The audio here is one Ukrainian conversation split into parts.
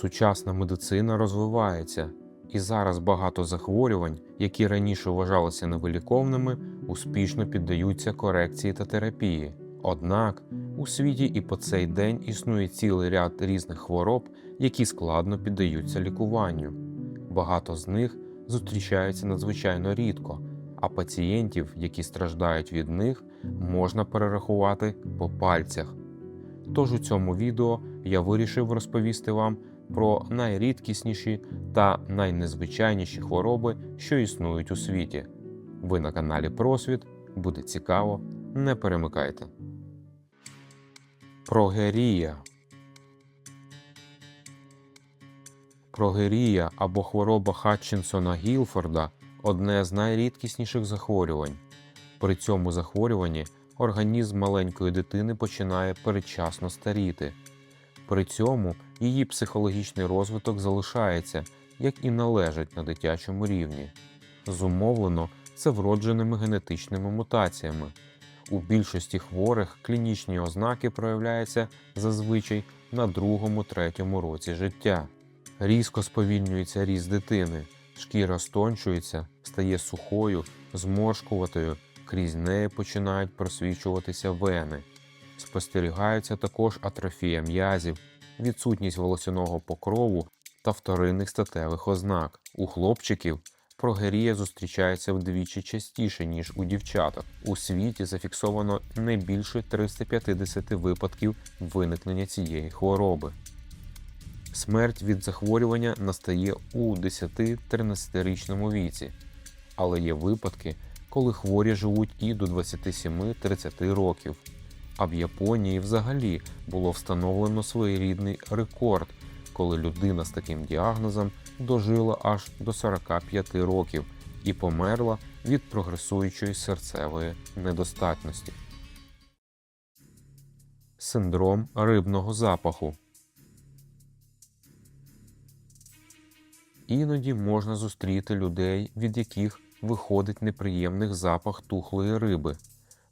Сучасна медицина розвивається, і зараз багато захворювань, які раніше вважалися невиліковними, успішно піддаються корекції та терапії. Однак у світі і по цей день існує цілий ряд різних хвороб, які складно піддаються лікуванню. Багато з них зустрічаються надзвичайно рідко, а пацієнтів, які страждають від них, можна перерахувати по пальцях. Тож у цьому відео я вирішив розповісти вам про найрідкісніші та найнезвичайніші хвороби, що існують у світі. Ви на каналі Просвіт. Буде цікаво, не перемикайте. Прогерія. Прогерія або хвороба Хатчинсона Гілфорда одне з найрідкісніших захворювань. При цьому захворюванні організм маленької дитини починає передчасно старіти. При цьому її психологічний розвиток залишається, як і належить на дитячому рівні. Зумовлено це вродженими генетичними мутаціями. У більшості хворих клінічні ознаки проявляються зазвичай на другому-третьому році життя. Різко сповільнюється ріст дитини, шкіра стончується, стає сухою, зморшкуватою, крізь неї починають просвічуватися вени. Спостерігаються також атрофія м'язів, відсутність волосяного покрову та вторинних статевих ознак. У хлопчиків прогерія зустрічається вдвічі частіше, ніж у дівчаток. У світі зафіксовано не більше 350 випадків виникнення цієї хвороби. Смерть від захворювання настає у 10-13-річному віці, але є випадки, коли хворі живуть і до 27-30 років. А в Японії взагалі було встановлено своєрідний рекорд, коли людина з таким діагнозом дожила аж до 45 років і померла від прогресуючої серцевої недостатності. Синдром рибного запаху. Іноді можна зустріти людей, від яких виходить неприємний запах тухлої риби.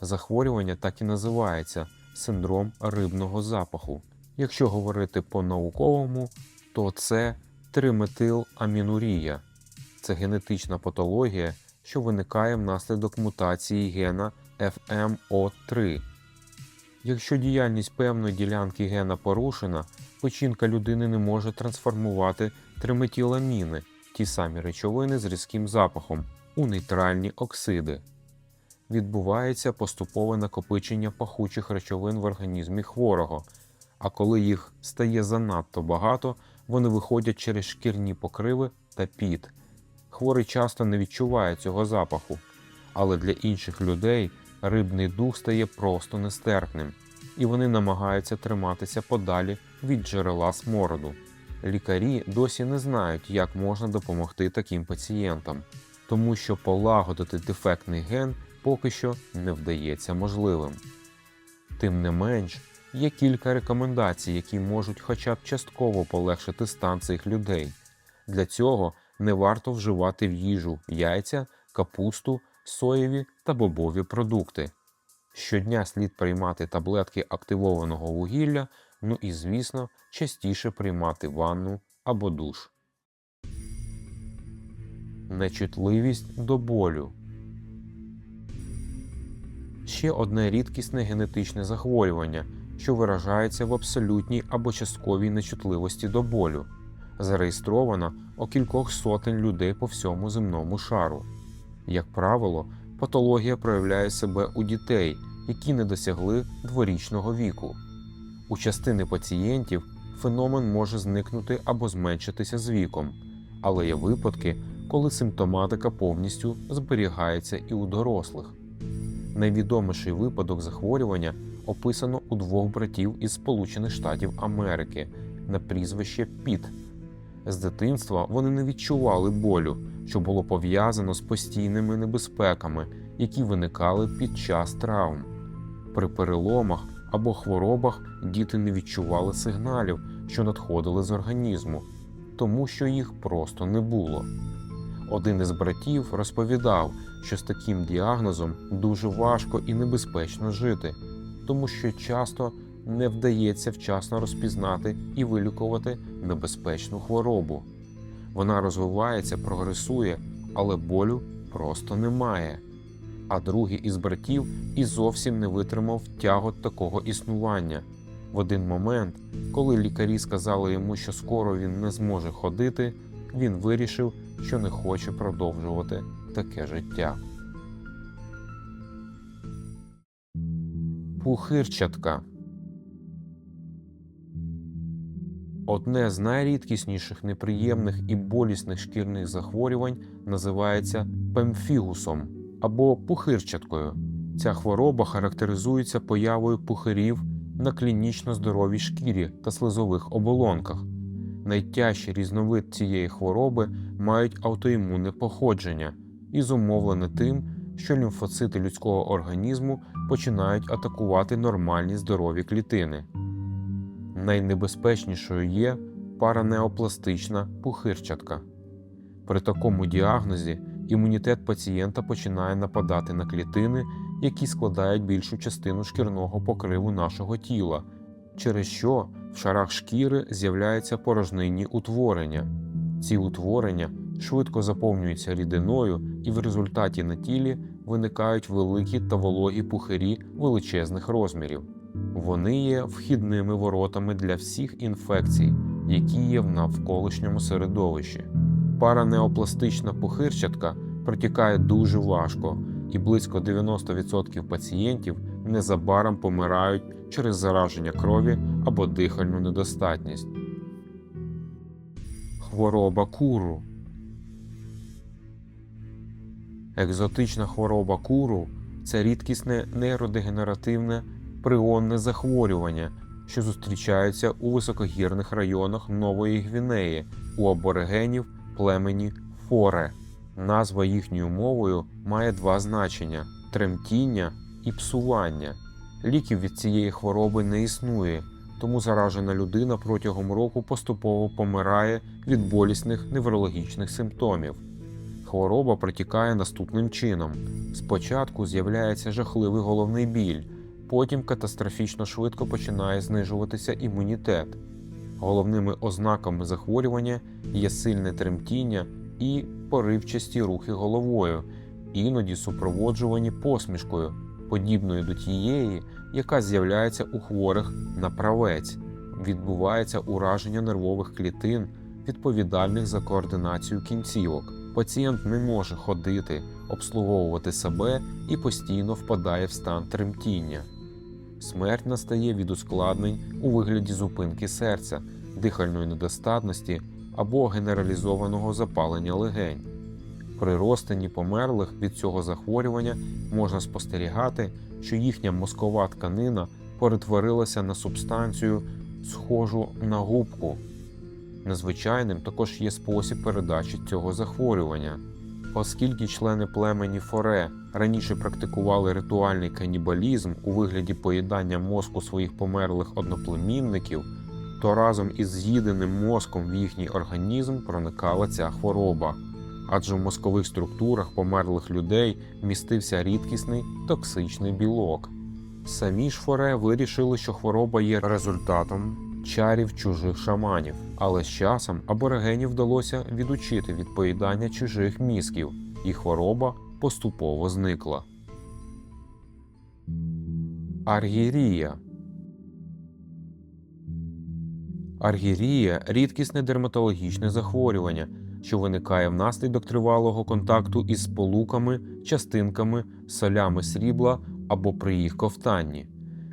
Захворювання так і називається синдром рибного запаху. Якщо говорити по-науковому, то це триметиламінурія. Це генетична патологія, що виникає внаслідок мутації гена FMO3. Якщо діяльність певної ділянки гена порушена, печінка людини не може трансформувати триметіламіни, ті самі речовини з різким запахом, у нейтральні оксиди. Відбувається поступове накопичення пахучих речовин в організмі хворого, а коли їх стає занадто багато, вони виходять через шкірні покриви та піт. Хворий часто не відчуває цього запаху, але для інших людей рибний дух стає просто нестерпним, і вони намагаються триматися подалі від джерела смороду. Лікарі досі не знають, як можна допомогти таким пацієнтам, тому що полагодити дефектний ген поки що не вдається можливим. Тим не менш, є кілька рекомендацій, які можуть хоча б частково полегшити стан цих людей. Для цього не варто вживати в їжу яйця, капусту, соєві та бобові продукти. Щодня слід приймати таблетки активованого вугілля, ну і, звісно, частіше приймати ванну або душ. Нечутливість до болю. Ще одне рідкісне генетичне захворювання, що виражається в абсолютній або частковій нечутливості до болю, зареєстровано у кількох сотень людей по всьому земному шару. Як правило, патологія проявляє себе у дітей, які не досягли дворічного віку. У частини пацієнтів феномен може зникнути або зменшитися з віком, але є випадки, коли симптоматика повністю зберігається і у дорослих. Найвідоміший випадок захворювання описано у двох братів із Сполучених Штатів Америки на прізвище Піт. З дитинства вони не відчували болю, що було пов'язано з постійними небезпеками, які виникали під час травм. При переломах або хворобах діти не відчували сигналів, що надходили з організму, тому що їх просто не було. Один із братів розповідав, що з таким діагнозом дуже важко і небезпечно жити, тому що часто не вдається вчасно розпізнати і вилікувати небезпечну хворобу. Вона розвивається, прогресує, але болю просто немає. А другий із братів і зовсім не витримав тягот такого існування. В один момент, коли лікарі сказали йому, що скоро він не зможе ходити, він вирішив, що не хоче продовжувати таке життя. Пухирчатка Одне з найрідкісніших неприємних і болісних шкірних захворювань називається пемфігусом або пухирчаткою. Ця хвороба характеризується появою пухирів на клінічно здоровій шкірі та слизових оболонках. Найтяжчі різновид цієї хвороби мають аутоімунне походження і зумовлене тим, що лімфоцити людського організму починають атакувати нормальні здорові клітини. Найнебезпечнішою є паранеопластична пухирчатка. При такому діагнозі імунітет пацієнта починає нападати на клітини, які складають більшу частину шкірного покриву нашого тіла, через що в шарах шкіри з'являються порожнинні утворення. Ці утворення швидко заповнюються рідиною, і в результаті на тілі виникають великі та вологі пухирі величезних розмірів. Вони є вхідними воротами для всіх інфекцій, які є в навколишньому середовищі. Паранеопластична пухирчатка протікає дуже важко, і близько 90% пацієнтів незабаром помирають через зараження крові або дихальну недостатність. Хвороба куру. Екзотична хвороба куру це рідкісне нейродегенеративне прионне захворювання, що зустрічаються у високогірних районах Нової Гвінеї у аборигенів племені Форе. Назва їхньою мовою має два значення: тремтіння і псування. Ліків від цієї хвороби не існує, тому заражена людина протягом року поступово помирає від болісних неврологічних симптомів. Хвороба протікає наступним чином: спочатку з'являється жахливий головний біль, потім катастрофічно швидко починає знижуватися імунітет. Головними ознаками захворювання є сильне тремтіння і поривчасті рухи головою, іноді супроводжувані посмішкою, подібною до тієї, яка з'являється у хворих на правець. Відбувається ураження нервових клітин, відповідальних за координацію кінцівок. Пацієнт не може ходити, обслуговувати себе і постійно впадає в стан тремтіння. Смерть настає від ускладнень у вигляді зупинки серця, дихальної недостатності або генералізованого запалення легень. При розтині померлих від цього захворювання можна спостерігати, що їхня мозкова тканина перетворилася на субстанцію, схожу на губку. Незвичайним також є спосіб передачі цього захворювання. Оскільки члени племені Форе раніше практикували ритуальний канібалізм у вигляді поїдання мозку своїх померлих одноплемінників, то разом із з'їденим мозком в їхній організм проникала ця хвороба, адже в мозкових структурах померлих людей містився рідкісний токсичний білок. Самі ж Форе вирішили, що хвороба є результатом чарів чужих шаманів, але з часом аборигенів вдалося відучити від поїдання чужих мізків, і хвороба поступово зникла. Аргірія Аргірія рідкісне дерматологічне захворювання, що виникає внаслідок тривалого контакту із сполуками, частинками, солями срібла або при їх ковтанні.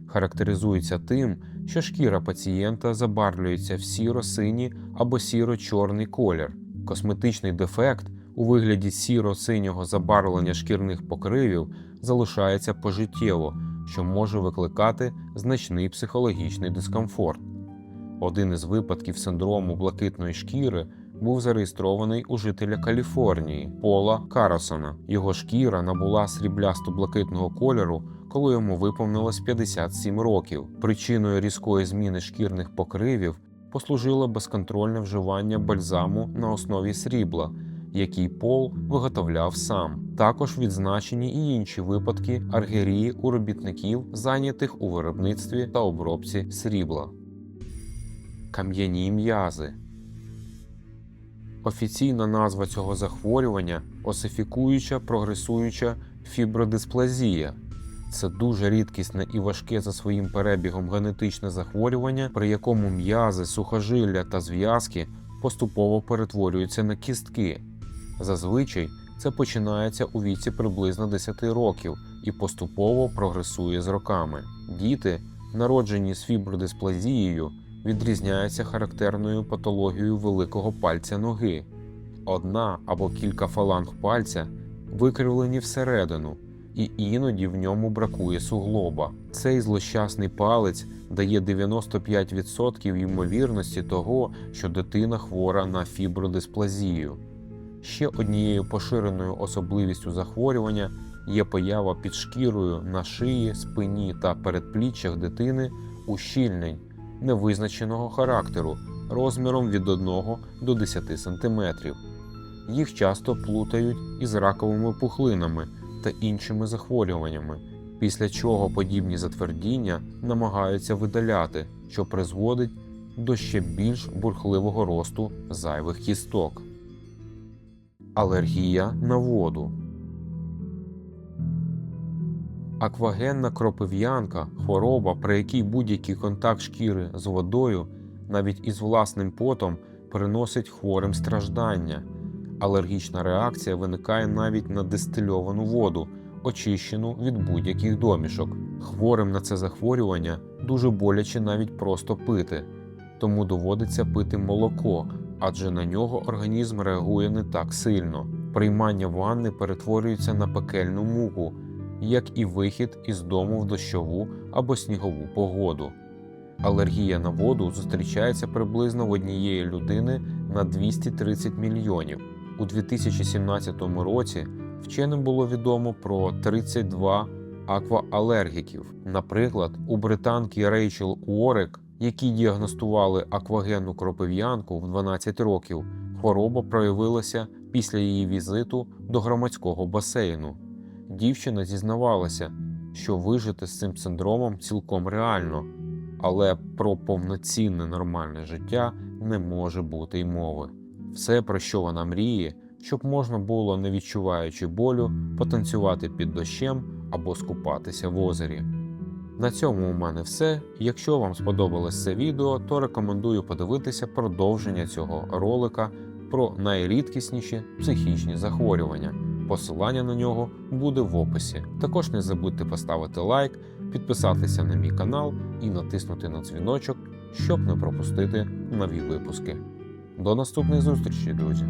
Характеризується тим, що шкіра пацієнта забарвлюється в сіро-синій або сіро-чорний колір. Косметичний дефект у вигляді сіро-синього забарвлення шкірних покривів залишається пожиттєво, що може викликати значний психологічний дискомфорт. Один із випадків синдрому блакитної шкіри був зареєстрований у жителя Каліфорнії Пола Карасона. Його шкіра набула сріблясто-блакитного кольору, коли йому виповнилось 57 років. Причиною різкої зміни шкірних покривів послужило безконтрольне вживання бальзаму на основі срібла, який Пол виготовляв сам. Також відзначені і інші випадки аргерії у робітників, зайнятих у виробництві та обробці срібла. Кам'яні м'язи. Офіційна назва цього захворювання осифікуюча прогресуюча фібродисплазія. Це дуже рідкісне і важке за своїм перебігом генетичне захворювання, при якому м'язи, сухожилля та зв'язки поступово перетворюються на кістки. Зазвичай це починається у віці приблизно 10 років і поступово прогресує з роками. Діти, народжені з фібродисплазією, відрізняються характерною патологією великого пальця ноги. Одна або кілька фаланг пальця викривлені всередину, і іноді в ньому бракує суглоба. Цей злощасний палець дає 95% ймовірності того, що дитина хвора на фібродисплазію. Ще однією поширеною особливістю захворювання є поява під шкірою на шиї, спині та передпліччях дитини ущільнень невизначеного характеру розміром від 1 до 10 см. Їх часто плутають із раковими пухлинами та іншими захворюваннями, після чого подібні затвердіння намагаються видаляти, що призводить до ще більш бурхливого росту зайвих кісток. Алергія на воду. Аквагенна кропив'янка хвороба, при якій будь-який контакт шкіри з водою, навіть із власним потом, приносить хворим страждання. Алергічна реакція виникає навіть на дистильовану воду, очищену від будь-яких домішок. Хворим на це захворювання дуже боляче навіть просто пити, тому доводиться пити молоко, адже на нього організм реагує не так сильно. Приймання ванни перетворюється на пекельну муку, як і вихід із дому в дощову або снігову погоду. Алергія на воду зустрічається приблизно в однієї людини на 230 мільйонів. У 2017 році вченим було відомо про 32 акваалергіків. Наприклад, у британки Рейчел Уорек, якій діагностували аквагенну кропив'янку в 12 років, хвороба проявилася після її візиту до громадського басейну. Дівчина зізнавалася, що вижити з цим синдромом цілком реально, але про повноцінне нормальне життя не може бути й мови. Все, про що вона мріє, щоб можна було, не відчуваючи болю, потанцювати під дощем або скупатися в озері. На цьому у мене все. Якщо вам сподобалось це відео, то рекомендую подивитися продовження цього ролика про найрідкісніші психічні захворювання. Посилання на нього буде в описі. Також не забудьте поставити лайк, підписатися на мій канал і натиснути на дзвіночок, щоб не пропустити нові випуски. До наступних зустрічей, друзі!